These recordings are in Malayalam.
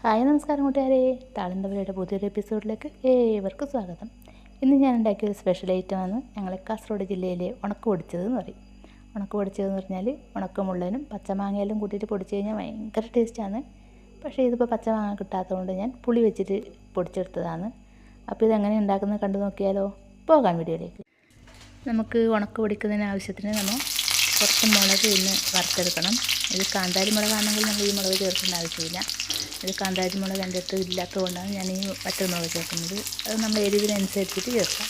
ഹായ് നമസ്കാരം കൂട്ടുകാരെ. താളന്തവരയുടെ പുതിയൊരു എപ്പിസോഡിലേക്ക് ഏവർക്കും സ്വാഗതം. ഇന്ന് ഞാൻ ഉണ്ടാക്കിയ ഒരു സ്പെഷ്യൽ ഐറ്റമാണ് ഞങ്ങളെ കാസർഗോഡ് ജില്ലയിലെ ഉണക്ക് പൊടിച്ചത് എന്ന് പറയും. ഉണക്ക് പൊടിച്ചതെന്ന് പറഞ്ഞാൽ ഉണക്കമുള്ളനും പച്ചമാങ്ങയെല്ലാം കൂട്ടിയിട്ട് പൊടിച്ച് കഴിഞ്ഞാൽ ഭയങ്കര ടേസ്റ്റാണ്. പക്ഷേ ഇതിപ്പോൾ പച്ചമാങ്ങ കിട്ടാത്തതുകൊണ്ട് ഞാൻ പുളി വെച്ചിട്ട് പൊടിച്ചെടുത്തതാണ്. അപ്പോൾ ഇതെങ്ങനെ ഉണ്ടാക്കുന്നത് കണ്ടു നോക്കിയാലോ. പോകാൻ വീഡിയോയിലേക്ക്. നമുക്ക് ഉണക്ക് പൊടിക്കുന്നതിന് ആവശ്യത്തിന് നമ്മൾ കുറച്ച് മുളക് ഇന്ന് വറുത്തെടുക്കണം. ഇത് കാന്താരി മുളകാണെങ്കിൽ നമ്മൾ ഈ മുളക് ചേർക്കേണ്ട ആവശ്യമില്ല. ഇത് കാന്താരി മുളക് എന്റെ അടുത്ത് ഇല്ലാത്തത് കൊണ്ടാണ് ഞാൻ ഈ വറ്റൽമുളക് ചേർക്കുന്നത്. അത് നമ്മൾ എരിവിനനുസരിച്ചിട്ട് ചേർക്കാം.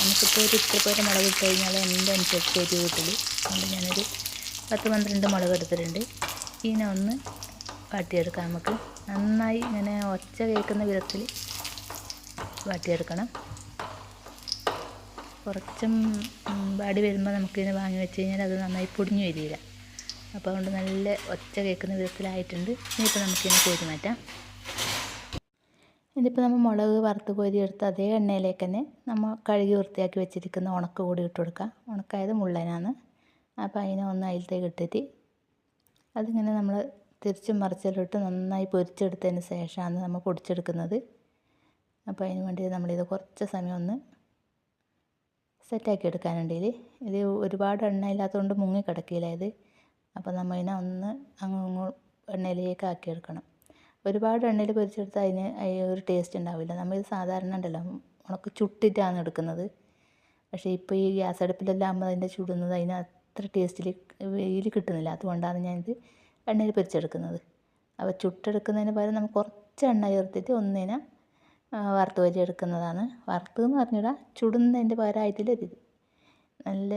നമുക്കിപ്പോൾ ഒരു ഇത്ര പേരെ മുളക് ഇട്ട് കഴിഞ്ഞാൽ എന്റെ അനുസരിച്ച് എരിവ് കിട്ടില്ല അതുകൊണ്ട് ഞാനൊരു പത്ത് പന്ത്രണ്ട് മുളക് എടുത്തിട്ടുണ്ട്. ഇതിനെ ഒന്ന് വാട്ടിയെടുക്കാം നമുക്ക് നന്നായി ഇങ്ങനെ ഒച്ച കേൾക്കുന്ന വിധത്തിൽ വാട്ടിയെടുക്കണം കുറച്ചും വാടി വരുമ്പോൾ നമുക്കിതിനെ വാങ്ങി വെച്ച് കഴിഞ്ഞാൽ അത് നന്നായി പൊടിഞ്ഞു വരില്ല. അപ്പോൾ അതുകൊണ്ട് നല്ല ഒച്ച കേൾക്കുന്ന വിധത്തിലായിട്ടുണ്ട്. ഇനിയിപ്പോൾ നമുക്കിതിനെ കോരി മാറ്റാം. ഇതിപ്പോൾ നമ്മൾ മുളക് വറുത്ത് കോരി എടുത്ത് അതേ എണ്ണയിലേക്ക് തന്നെ നമ്മൾ കഴുകി വൃത്തിയാക്കി വെച്ചിരിക്കുന്ന ഉണക്ക കൂടി ഇട്ട് കൊടുക്കാം ഉണക്കായത് മുള്ളനാണ്. അപ്പോൾ അതിനെ ഒന്ന് അതിലത്തേക്ക് ഇട്ടിട്ട് അതിങ്ങനെ നമ്മൾ തിരിച്ചും മറിച്ചിലിട്ട് നന്നായി പൊരിച്ചെടുത്തതിന് ശേഷമാണ് നമ്മൾ പൊടിച്ചെടുക്കുന്നത്. അപ്പോൾ അതിന് വേണ്ടി നമ്മളിത് കുറച്ച് സമയം ഒന്ന് സെറ്റാക്കി എടുക്കാനുണ്ട് ഇതിൽ ഇത് ഒരുപാട് എണ്ണ ഇല്ലാത്തതുകൊണ്ട് മുങ്ങി കിടക്കില്ല ഇത്. അപ്പോൾ നമ്മൾ ഇതിനെ ഒന്ന് അങ്ങ് എണ്ണയിലേക്ക് ആക്കി എടുക്കണം. ഒരുപാട് എണ്ണയിൽ പൊരിച്ചെടുത്താൽ അതിന് ഒരു ടേസ്റ്റ് ഉണ്ടാവില്ല. നമ്മളിത് സാധാരണ ഉണ്ടല്ലോ ഉണക്ക് ചുട്ടിട്ടാണ് എടുക്കുന്നത്. പക്ഷേ ഇപ്പോൾ ഈ ഗ്യാസ് അടുപ്പിലെല്ലാം ആകുമ്പോൾ അതിന്റെ ചുടുന്നത് അതിന് അത്ര ടേസ്റ്റിൽ വെയിൽ കിട്ടുന്നില്ല. അതുകൊണ്ടാണ് ഞാനിത് എണ്ണയിൽ പൊരിച്ചെടുക്കുന്നത്. അപ്പോൾ ചുട്ടെടുക്കുന്നതിന് പകരം നമുക്ക് കുറച്ച് എണ്ണ ചേർത്തിട്ട് ഒന്നിനെ വറുത്ത് വരി എടുക്കുന്നതാണ്. വറുത്ത് എന്ന് പറഞ്ഞിടാ ചുടുന്നതിന്റെ പകരമായിട്ടില്ല നല്ല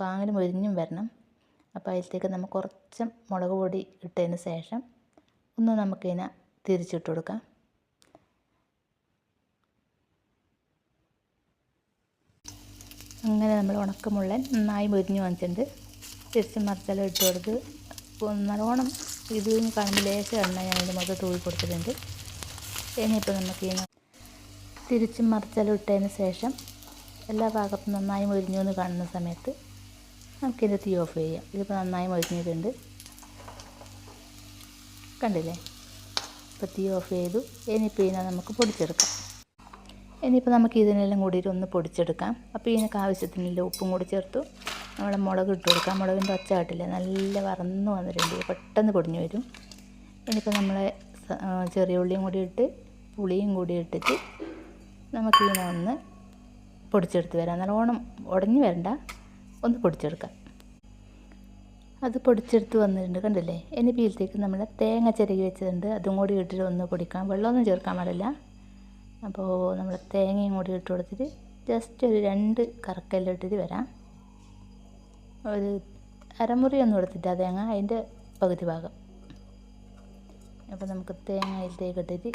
പാങ്ങൽ മൊരിഞ്ഞും വരണം. അപ്പോൾ അതിലേക്ക് നമ്മൾ കുറച്ച് മുളക് പൊടി ഇട്ടതിന് ശേഷം ഒന്ന് നമുക്കിതിനെ തിരിച്ചിട്ട് കൊടുക്കാം. അങ്ങനെ നമ്മൾ ഉണക്കമുള്ളൻ നന്നായി മൊരിഞ്ഞ് വന്നിട്ടുണ്ട്. തിരിച്ച് മറിച്ചെല്ലാം ഇട്ട് കൊടുത്ത് നല്ലോണം ഇത് കാണുമ്പോൾ ലേശം എണ്ണ ഞാൻ ഇതിന്റെ മൊത്തം തൂവി കൊടുത്തിട്ടുണ്ട്. ഇനിയിപ്പോൾ നമുക്ക് ഈ തിരിച്ചും മറിച്ചെല്ലാം ഇട്ടതിന് ശേഷം എല്ലാ ഭാഗത്തും നന്നായി മൊരിഞ്ഞു എന്ന് കാണുന്ന സമയത്ത് നമുക്കിത് തീ ഓഫ് ചെയ്യാം. ഇതിപ്പോൾ നന്നായി മൊരിഞ്ഞിട്ടുണ്ട്. കണ്ടില്ലേ? ഇപ്പോൾ തീ ഓഫ് ചെയ്തു. ഇനിയിപ്പോൾ ഇതിനെ നമുക്ക് പൊടിച്ചെടുക്കാം. ഇനിയിപ്പോൾ നമുക്ക് ഇതിനെല്ലാം കൂടിയിട്ട് ഒന്ന് പൊടിച്ചെടുക്കാം. അപ്പോൾ ഇതിനൊക്കെ ആവശ്യത്തിനുള്ള ഉപ്പും കൂടി ചേർത്തു. നമ്മൾ മുളക് ഇട്ട് കൊടുക്കാം. മുളകിന്റെ ഒച്ച കാട്ടില്ല? നല്ല വറന്ന് വന്നിട്ടുണ്ട്. പെട്ടെന്ന് പൊടിഞ്ഞു വരും. ഇനിയിപ്പോൾ നമ്മളെ ചെറിയ ഉള്ളിയും കൂടി ഇട്ട് പുളിയും കൂടി ഇട്ടിട്ട് നമുക്കിങ്ങനെ ഒന്ന് പൊടിച്ചെടുത്ത് വരാം. നല്ലോണം ഉടഞ്ഞു വരണ്ട. ഒന്ന് പൊടിച്ചെടുക്കാം. അത് പൊടിച്ചെടുത്ത് വന്നിട്ടുണ്ട് കണ്ടില്ലേ? ഇനി പീലത്തേക്ക് നമ്മൾ തേങ്ങ ചിരകി വെച്ചിട്ടുണ്ട്. അതും കൂടി ഇട്ടിട്ട് ഒന്ന് പൊടിക്കാം. വെള്ളമൊന്നും ചേർക്കാൻ പാടില്ല. അപ്പോൾ നമ്മൾ തേങ്ങയും കൂടി ഇട്ട് കൊടുത്തിട്ട് ജസ്റ്റ് ഒരു രണ്ട് കറക്കെല്ലാം ഇട്ടിട്ട് വരാം. ഒരു അരമുറി ഒന്നും എടുത്തിട്ട് തേങ്ങ. അതിന്റെ പകുതി ഭാഗം. അപ്പോൾ നമുക്ക് തേങ്ങ അതിലേക്ക് ഇട്ടിട്ട്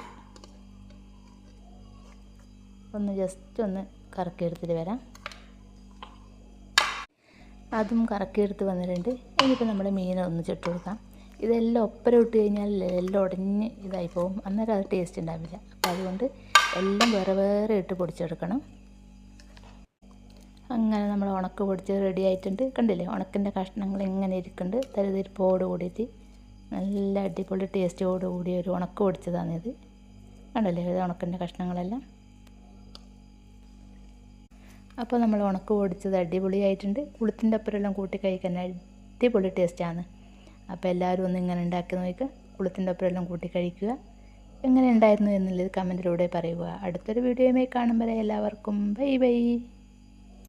ഒന്ന് ജസ്റ്റ് ഒന്ന് കറക്കിയെടുത്തിട്ട് വരാം. അതും കറക്കിയെടുത്ത് വന്നിട്ടുണ്ട്. ഇനിയിപ്പോൾ നമ്മുടെ മീൻ ഒന്ന് ചുട്ട് കൊടുക്കാം. ഇതെല്ലാം ഒപ്പരം ഇട്ട് കഴിഞ്ഞാൽ എല്ലാം ഉടഞ്ഞ് ഇതായി പോകും. അന്നേരം അത് ടേസ്റ്റ് ഉണ്ടാവില്ല. അപ്പോൾ അതുകൊണ്ട് എല്ലാം വേറെ വേറെ ഇട്ട് പൊടിച്ചെടുക്കണം. അങ്ങനെ നമ്മൾ ഉണക്ക് പൊടിച്ച് റെഡി ആയിട്ടുണ്ട്. കണ്ടില്ലേ? ഉണക്കിന്റെ കഷ്ണങ്ങൾ ഇങ്ങനെ ഇരിക്കുന്നുണ്ട്. തരുതിരിപ്പോട് കൂടിയിട്ട് നല്ല അടിപൊളി ടേസ്റ്റോട് കൂടി ഒരു ഉണക്ക് പൊടിച്ചതാണിത്. കണ്ടല്ലേ ഇത് ഉണക്കിന്റെ കഷ്ണങ്ങളെല്ലാം. അപ്പോൾ നമ്മൾ ഉണക്ക് പൊടിച്ചത് അടിപൊളിയായിട്ടുണ്ട്. കുളുത്തിന്റെ അപ്പുറമെല്ലാം കൂട്ടി കഴിക്കാൻ അടിപൊളി ടേസ്റ്റാണ്. അപ്പോൾ എല്ലാവരും ഒന്ന് ഇങ്ങനെ ഉണ്ടാക്കി നോക്കുക. കുളുത്തിന്റെ അപ്പുറമെല്ലാം കൂട്ടി കഴിക്കുക. എങ്ങനെ ഉണ്ടായിരുന്നു എന്നുള്ളത് കമന്റിലൂടെ പറയുക. അടുത്തൊരു വീഡിയോയുമായി കാണുമ്പോൾ എല്ലാവർക്കും. Bye bye.